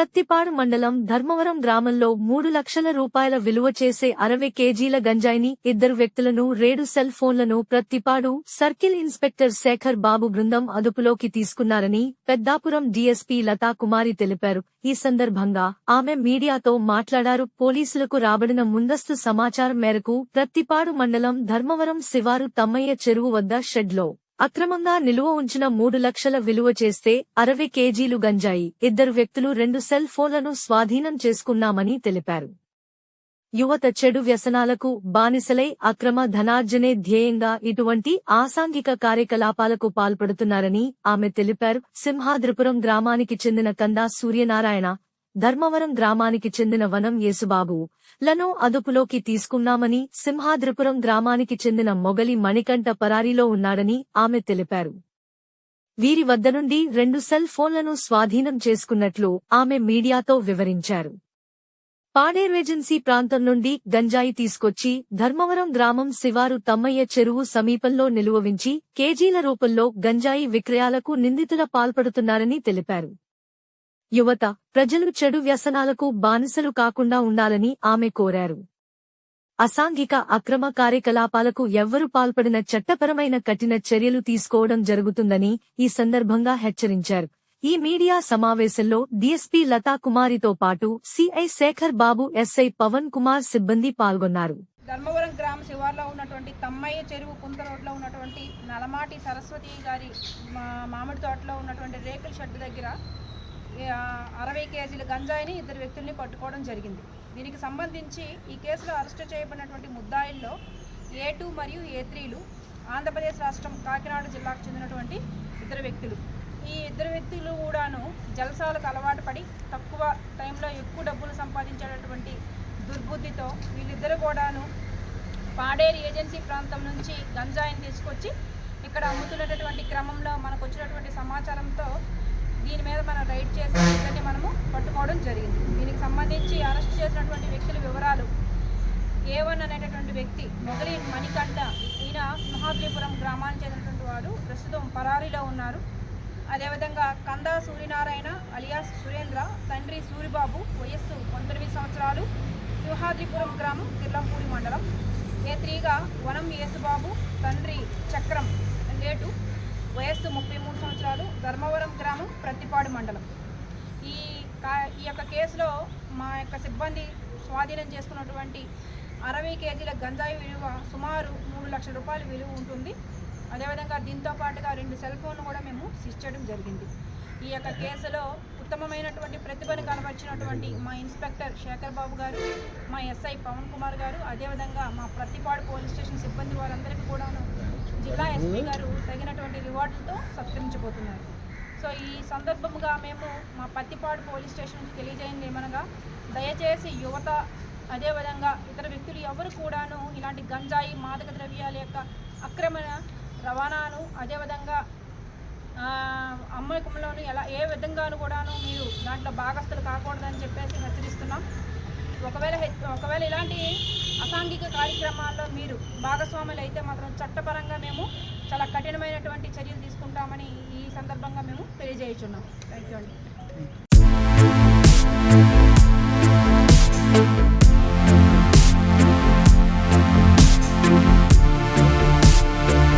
ప్రత్తిపాడు మండలం ధర్మవరం గ్రామంలో మూడు లక్షల రూపాయల విలువ చేసే అరవై కేజీల గంజాయిని ఇద్దరు వ్యక్తులను రేడు సెల్ ఫోన్లను ప్రత్తిపాడు సర్కిల్ ఇన్స్పెక్టర్ శేఖర్ బాబు బృందం అదుపులోకి తీసుకున్నారని పెద్దాపురం డీఎస్పీ లతా కుమారి తెలిపారు. ఈ సందర్భంగా ఆమె మీడియాతో మాట్లాడారు. పోలీసులకు రాబడిన ముందస్తు సమాచారం మేరకు ప్రత్తిపాడు మండలం ధర్మవరం శివారు తమ్మయ్య చెరువు వద్ద షెడ్లో అక్రమంగా నిలువ ఉంచిన మూడు లక్షల విలువ చేస్తే అరవై కేజీలు గంజాయి. ఇద్దరు వ్యక్తులు రెండు సెల్ ఫోన్లను స్వాధీనం చేసుకున్నామని తెలిపారు. యువత చెడు వ్యసనాలకు బానిసలై అక్రమ ధనార్జనే ధ్యేయంగా ఇటువంటి ఆసాంఘిక కార్యకలాపాలకు పాల్పడుతున్నారని ఆమె తెలిపారు. సింహాద్రిపురం గ్రామానికి చెందిన కందా సూర్యనారాయణ ధర్మవరం గ్రామానికి చెందిన వనం యేసుబాబు. లను అదుపులోకి తీసుకున్నామని సింహాద్రిపురం గ్రామానికి చెందిన మొగలి మణికంఠ పరారీలో ఉన్నాడని ఆమె తెలిపారు. వీరి వద్ద నుండి రెండు సెల్ ఫోన్లను స్వాధీనం చేసుకున్నట్లు ఆమె మీడియాతో వివరించారు. పాడేర్వేజెన్సీ ప్రాంతం నుండి గంజాయి తీసుకొచ్చి ధర్మవరం గ్రామం శివారు తమ్మయ్య చెరువు సమీపంలో నిలువవించి కేజీల రూపంలో గంజాయి విక్రయాలకు నిందితుల పాల్పడుతున్నారని తెలిపారు. యువత ప్రజలు చెడు వ్యసనాలకు బానిసలు కాకుండా ఉండాలని ఆమె కోరారు. అసాంఘిక అక్రమ కార్యకలాపాలకు ఎవ్వరు పాల్పడిన చట్టపరమైన కఠిన చర్యలు తీసుకోవడం జరుగుతుందని ఈ సందర్భంగా హెచ్చరించారు. ఈ మీడియా సమావేశంలో డీఎస్పీ లతా కుమారితో పాటు సిఐ శేఖర్ బాబు ఎస్ఐ పవన్ కుమార్ సిబ్బంది పాల్గొన్నారు. ధర్మవరం గ్రామ శివార్లో ఉన్నటువంటి తమ్మయ్య చెరువు కుంత రోడ్లో ఉన్నటువంటి నలమాటి సరస్వతి గారి మామిడి తోటలో ఉన్నటువంటి రేకుల షెడ్ దగ్గర అరవై కేజీల గంజాయిని ఇద్దరు వ్యక్తుల్ని పట్టుకోవడం జరిగింది. దీనికి సంబంధించి ఈ కేసులో అరెస్టు చేయబడినటువంటి ముద్దాయిల్లో ఏ టూ మరియు ఏ త్రీలు ఆంధ్రప్రదేశ్ రాష్ట్రం కాకినాడ జిల్లాకు చెందినటువంటి ఇద్దరు వ్యక్తులు. ఈ ఇద్దరు వ్యక్తులు కూడాను జలసాలకు అలవాటు పడి తక్కువ టైంలో ఎక్కువ డబ్బులు సంపాదించేటటువంటి దుర్బుద్ధితో వీళ్ళిద్దరు కూడాను పాడేరు ఏజెన్సీ ప్రాంతం నుంచి గంజాయిని తీసుకొచ్చి ఇక్కడ అమ్ముతున్నటువంటి క్రమంలో మనకు వచ్చినటువంటి సమాచారంతో దీని మీద మనం రైడ్ చేసి వీళ్ళని మనము పట్టుకోవడం జరిగింది. దీనికి సంబంధించి అరెస్ట్ చేసినటువంటి వ్యక్తుల వివరాలు. ఏవన్ అనేటటువంటి వ్యక్తి మొదలి మణికంఠ. ఈయన సింహాద్రిపురం గ్రామానికి చెందినటువంటి వాడు ప్రస్తుతం పరారీలో ఉన్నారు. అదేవిధంగా కందా సూర్యనారాయణ అలియాస్ సురేంద్ర తండ్రి సూరిబాబు వయస్సు పంతొమ్మిది సంవత్సరాలు సింహాద్రిపురం గ్రామం తిర్లంపూడి మండలం. ఏ త్రీగా వనం యేసుబాబు తండ్రి చక్రం లేటు వయస్సు ముప్పై మూడు సంవత్సరాలు ధర్మవరం గ్రామం ప్రత్తిపాడు మండలం. ఈ ఈ యొక్క కేసులో మా యొక్క సిబ్బంది స్వాధీనం చేసుకున్నటువంటి అరవై కేజీల గంజాయి విలువ సుమారు మూడు లక్షల రూపాయల విలువ ఉంటుంది. అదేవిధంగా దీంతో పాటుగా రెండు సెల్ ఫోన్లు కూడా మేము సీజ్ చేయడం జరిగింది. ఈ యొక్క కేసులో ఉత్తమమైనటువంటి ప్రతిభను కనబరిచినటువంటి మా ఇన్స్పెక్టర్ శేఖర్ బాబు గారు మా ఎస్ఐ పవన్ కుమార్ గారు అదేవిధంగా మా ప్రతిపాడు పోలీస్ స్టేషన్ సిబ్బంది వారందరికీ కూడాను జిల్లా ఎస్పీ గారు తగినటువంటి రివార్డులతో సత్కరించబోతున్నారు. సో ఈ సందర్భముగా మేము మా పత్తిపాడు పోలీస్ స్టేషన్కి తెలియజేయండి ఏమనగా దయచేసి యువత అదేవిధంగా ఇతర వ్యక్తులు ఎవరు కూడాను ఇలాంటి గంజాయి మాదక ద్రవ్యాల యొక్క అక్రమ రవాణాను అదేవిధంగా అమ్మకంలోనూ ఎలా ఏ విధంగాను కూడాను మీరు దాంట్లో భాగస్తులు కాకూడదని చెప్పేసి హెచ్చరిస్తున్నాం. ఒకవేళ హెచ్- ఒకవేళ ఇలాంటి అసాంఘిక కార్యక్రమాల్లో మీరు భాగస్వాములు అయితే మాత్రం చట్టపరంగా మేము చాలా కఠినమైనటువంటి చర్యలు తీసుకుంటామని ఈ సందర్భంగా మేము తెలియజేయుచున్నాం. థ్యాంక్ యూ అండి.